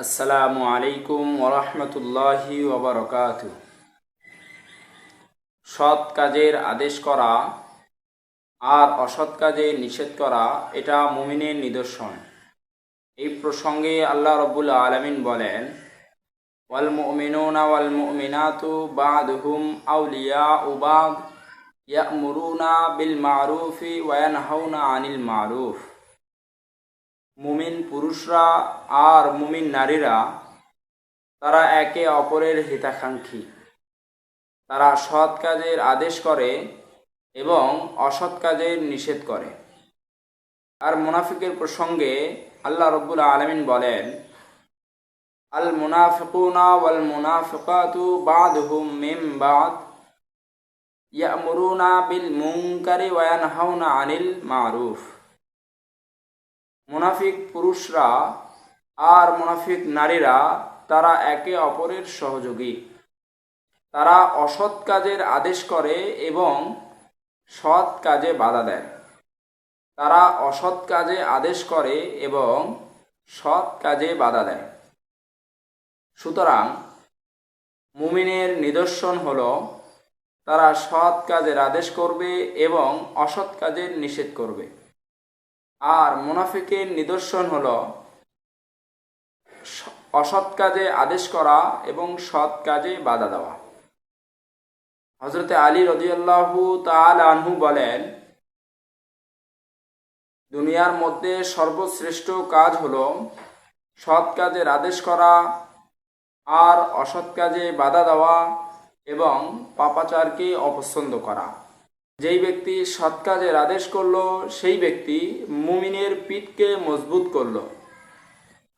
আসসালামু আলাইকুম ওরহমতুল্লাহি ওবরকাত। সৎ কাজের আদেশ করা আর অসৎ কাজে নিষেধ করা, এটা মুমিনের নিদর্শন। এই প্রসঙ্গে আল্লাহ রব্বুল আলমিন বলেন, ওয়াল মুমিনুনা ওয়াল মুমিনাতু বাদহুম আউলিয়া উবাদ বিল মারুফি ওয়ানহাউনা আনিল মারুফ। মুমিন পুরুষরা আর মুমিন নারীরা, তারা একে অপরের হিতাকাঙ্ক্ষী। তারা সৎ কাজের আদেশ করে এবং অসৎ কাজের নিষেধ করে। আর মুনাফিকের প্রসঙ্গে আল্লাহ রব্বুল আলমিন বলেন, আল মুনাফিকুনা ওয়াল মুনাফিকাতু বাদহুম মিম বাদ। ইয়ামুরুনা বিল মুনকারি ওয়া ইয়ানহাউনা আনিল মারুফ। মুনাফিক পুরুষরা আর মুনাফিক নারীরা, তারা একে অপরের সহযোগী। তারা অসৎ কাজের আদেশ করে এবং সৎ কাজে বাধা দেয়। তারা অসৎ কাজে আদেশ করে এবং সৎ কাজে বাধা দেয়। সুতরাং মুমিনের নিদর্শন হল, তারা সৎ কাজের আদেশ করবে এবং অসৎ কাজের নিষেধ করবে। আর মুনাফিকের নিদর্শন হল অসৎ কাজে আদেশ করা এবং সৎ কাজে বাধা দেওয়া। হজরতে আলী রদিয়াল্লাহু তাল আনহু বলেন, দুনিয়ার মধ্যে সর্বশ্রেষ্ঠ কাজ হল সৎ কাজের আদেশ করা আর অসৎ কাজে বাধা দেওয়া এবং পাপাচারকে অপছন্দ করা। যেই ব্যক্তি সৎ কাজের আদেশ করল, সেই ব্যক্তি মুমিনের পিঠকে মজবুত করল।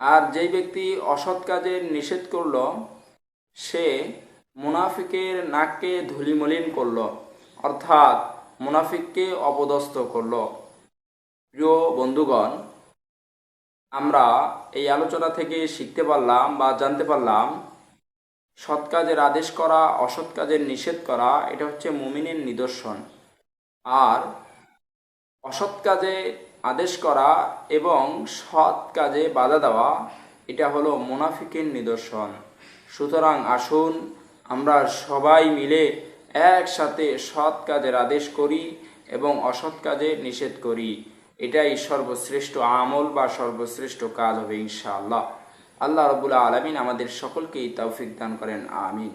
আর যেই ব্যক্তি অসৎ কাজের নিষেধ করল, সে মুনাফিকের নাককে ধুলিমলিন করল, অর্থাৎ মুনাফিককে অপদস্থ করল। প্রিয় বন্ধুগণ, আমরা এই আলোচনা থেকে শিখতে পারলাম বা জানতে পারলাম, সৎ কাজের আদেশ করা, অসৎ কাজের নিষেধ করা, এটা হচ্ছে মুমিনের নিদর্শন। আর অসৎ কাজে আদেশ করা এবং সৎ কাজে বাধা দেওয়া, এটা হলো মুনাফিকের নিদর্শন। সুতরাং আসুন আমরা সবাই মিলে একসাথে সৎ কাজের আদেশ করি এবং অসৎ কাজে নিষেধ করি। এটাই সর্বশ্রেষ্ঠ আমল বা সর্বশ্রেষ্ঠ কাজ হবে ইনশাআল্লাহ। আল্লাহ রবুল্লা আলমিন আমাদের সকলকেই তৌফিক দান করেন, আমিন।